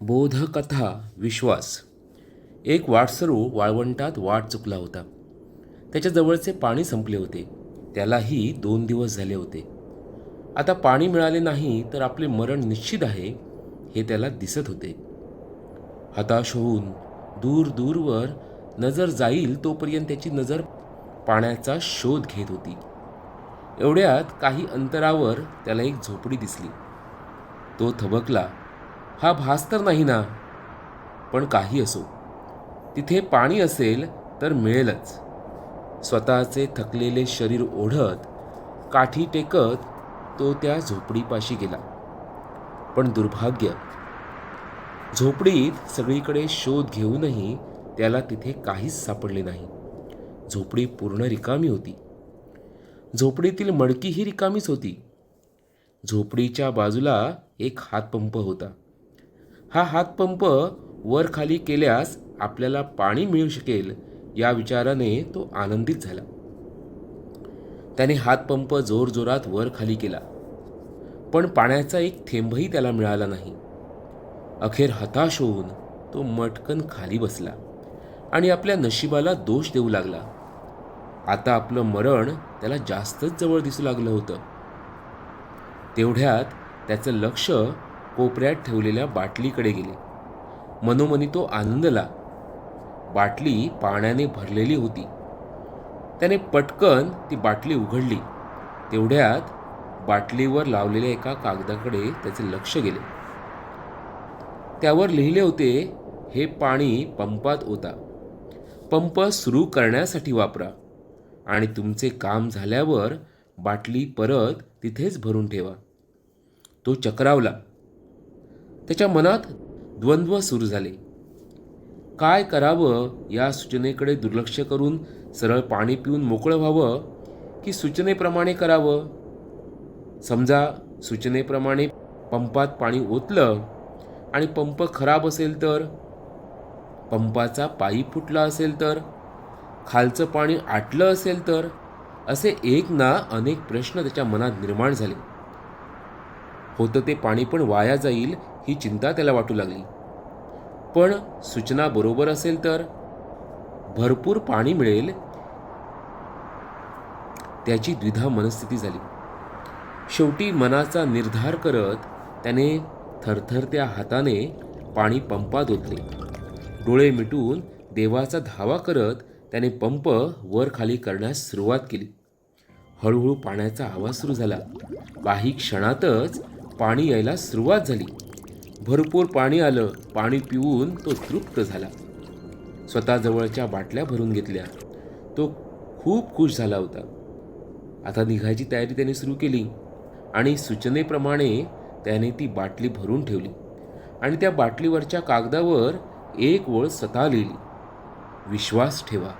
बोधकथा विश्वास. एक वाटसरू वाळवंटात वाट चुकला होता. त्याच्या जवळचे पाणी संपले होते. त्यालाही दोन दिवस झाले होते. आता पाणी मिळाले नाही तर आपले मरण निश्चित आहे हे त्याला दिसत होते. हताश होऊन दूर दूरवर नजर जाईल तोपर्यंत त्याची नजर पाण्याचा शोध घेत होती. एवढ्यात काही अंतरावर त्याला एक झोपडी दिसली. तो थबकला. हा भास तर नाही ना. पण काही असो. तिथे पाणी असेल तर मिळेलच. स्वतःचे थकलेले शरीर ओढत काठी टेकत तो त्या झोपडीपाशी गेला. पण दुर्भाग्य झोपडीत सगळीकडे शोध घेऊनही त्याला तिथे काहीच सापडले नाही. झोपडी पूर्ण रिकामी होती. झोपडीतील मडकीही रिकामीच होती. झोपडीच्या बाजूला एक हातपंप होता. हा हातपंप वर खाली केल्यास आपल्याला पाणी मिळू शकेल या विचाराने तो आनंदित झाला. त्याने हातपंप जोरजोरात वर खाली केला. पण पाण्याचा एक थेंबही त्याला मिळाला नाही. अखेर हताश होऊन तो मटकन खाली बसला आणि आपल्या नशिबाला दोष देऊ लागला. आता आपलं मरण त्याला जास्तच जवळ दिसू लागलं होतं. तेवढ्यात त्याचं लक्ष कोपऱ्यात ठेवलेल्या बाटलीकडे गेले. मनोमनी तो आनंदला बाटली पाण्याने भरलेली होती. त्याने पटकन ती बाटली उघडली. तेवढ्यात बाटलीवर लावलेल्या एका कागदाकडे त्याचे लक्ष गेले. त्यावर लिहिले होते हे पाणी पंपात होता पंप सुरू करण्यासाठी वापरा. आणि तुमचे काम झाल्यावर बाटली परत तिथेच भरून ठेवा. तो चक्रावला. त्याच्या मनात द्वंद्व सुरू झाले. काय करावं या सूचनेकडे दुर्लक्ष करून सरळ पाणी पिऊन मोकळं व्हावं की सूचनेप्रमाणे करावं? समजा सूचनेप्रमाणे पंपात पाणी ओतलं आणि पंप खराब असेल तर? पंपाचा पाईप फुटला असेल तर? खालचं पाणी आटलं असेल तर? असे एक ना अनेक प्रश्न त्याच्या मनात निर्माण झाले. होतं ते पाणी पण वाया जाईल ही चिंता त्याला वाटू लागली. पण सूचना बरोबर असेल तर? भरपूर पाणी मिळेल. त्याची द्विधा मनस्थिती झाली. शेवटी मनाचा निर्धार करत त्याने थरथरत्या हाताने पाणी पंपात ओतले. डोळे मिटून देवाचा धावा करत त्याने पंप वर खाली करण्यास सुरुवात केली. हळूहळू पाण्याचा आवाज सुरू झाला. काही क्षणातच पाणी यायला सुरुवात झाली. भरपूर पाणी आलं पाणी पिऊन तो तृप्त झाला. स्वतःजवळच्या बाटल्या भरून घेतल्या. तो खूप खुश झाला होता. आता निघायची तयारी त्याने सुरू केली आणि सूचनेप्रमाणे त्याने ती बाटली भरून ठेवली आणि त्या बाटलीवरच्या कागदावर एक ओळ स्वतः लिहिली. विश्वास ठेवा.